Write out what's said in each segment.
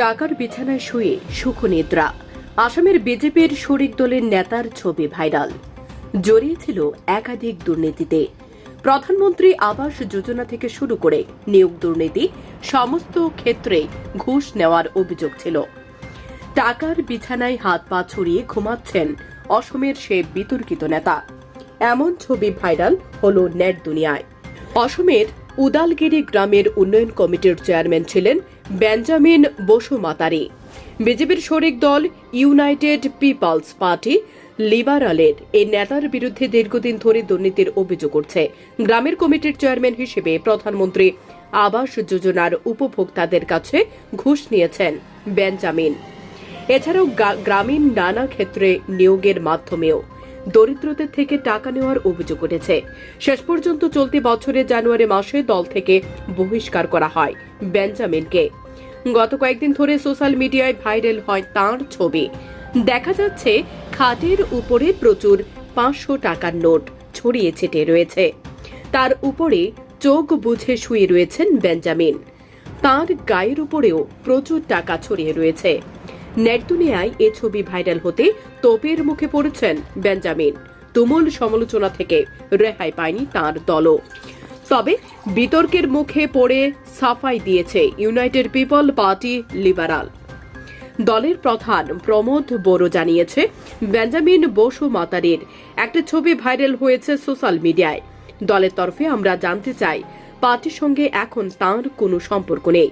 টাকার বিছানায় শুয়ে সুখনিদ্রা। আসামের বিজেপির শরিক দলের নেতার ছবি ভাইরাল। জড়িয়েছিল একাধিক দুর্নীতিতে। প্রধানমন্ত্রী আবাস যোজনা থেকে শুরু করে নিয়োগ দুর্নীতি, সমস্ত ক্ষেত্রে ঘুষ নেওয়ার অভিযোগ ছিল। টাকার বিছানায় হাত পা ছড়িয়ে ঘুমাচ্ছেন অসমের সে বিতর্কিত নেতা। এমন ছবি ভাইরাল হল নেট দুনিয়ায়। অসমের উদালগিরি গ্রামের উন্নয়ন কমিটির চেয়ারম্যান ছিলেন বেঞ্জামিন বসুমাতারি বিজেপির শরিক দল ইউনাইটেড পিপলস পার্টি, লিবারালের এই নেতার বিরুদ্ধে দীর্ঘদিন ধরে দুর্নীতির অভিযোগ উঠছে। গ্রামের কমিটির চেয়ারম্যান হিসেবে প্রধানমন্ত্রী আবাস যোজনার উপভোক্তাদের কাছে ঘুষ নিয়েছেন বেঞ্জামিন। এছাড়াও গ্রামীণ নানা ক্ষেত্রে নিয়োগের মাধ্যমেও দরিদ্রদের থেকে টাকা নেওয়ার অভিযোগ উঠেছে। শেষ পর্যন্ত চলতি বছরের জানুয়ারি মাসে দল থেকে বহিষ্কার করা হয় বেঞ্জামিনকে। গত কয়েকদিন ধরে সোশ্যাল মিডিয়ায় ভাইরাল হয় তাঁর ছবি। দেখা যাচ্ছে খাটের উপরে প্রচুর পাঁচশো টাকার নোট ছড়িয়ে ছিটিয়ে রয়েছে। তার উপরে চোখ বুঝে শুয়ে রয়েছেন বেঞ্জামিন। তার গায়ের উপরেও প্রচুর টাকা ছড়িয়ে রয়েছে। নেট দুনিয়ায় এ ছবি ভাইরাল হতে তোপের মুখে পড়েছেন বেঞ্জামিন। তুমুল সমালোচনা থেকে রেহাই পায়নি তার দলও। তবে বিতর্কের মুখে পড়ে সাফাই দিয়েছে ইউনাইটেড পিপল পার্টি লিবারাল। দলের প্রধান প্রমোদ বড়ো জানিয়েছে, বেঞ্জামিন বসু মাতারির একটা ছবি ভাইরাল হয়েছে সোশ্যাল মিডিয়ায়। দলের তরফে আমরা জানতে চাই, পার্টির সঙ্গে এখন তাঁর কোনো সম্পর্ক নেই।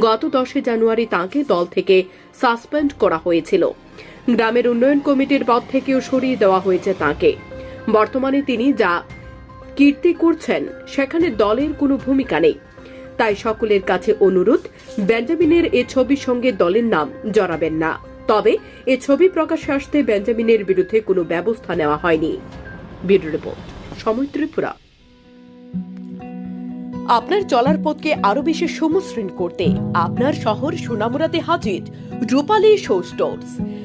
গত দশে জানুয়ারি তাঁকে দল থেকে সাসপেন্ড করা হয়েছিল। গ্রামের উন্নয়ন কমিটির পদ থেকেও সরিয়ে দেওয়া হয়েছে তাঁকে। বর্তমানে তিনি যা কীর্তি করছেন, সেখানে দলের কোনো ভূমিকা নেই। তাই সকলের কাছে অনুরোধ, বেঞ্জামিনের এ ছবির সঙ্গে দলের নাম জড়াবেন না। তবে এ ছবি প্রকাশ্যে আসতে বেঞ্জামিনের বিরুদ্ধে কোনো ব্যবস্থা নেওয়া হয়নি। ব্যুরো রিপোর্ট, সময় ত্রিপুরা। আপনার চলার পথকে আরও বেশি সমশ্রীন করতে আপনার শহর সোনামুরাতে হাজির রূপালী শো স্টোর্স।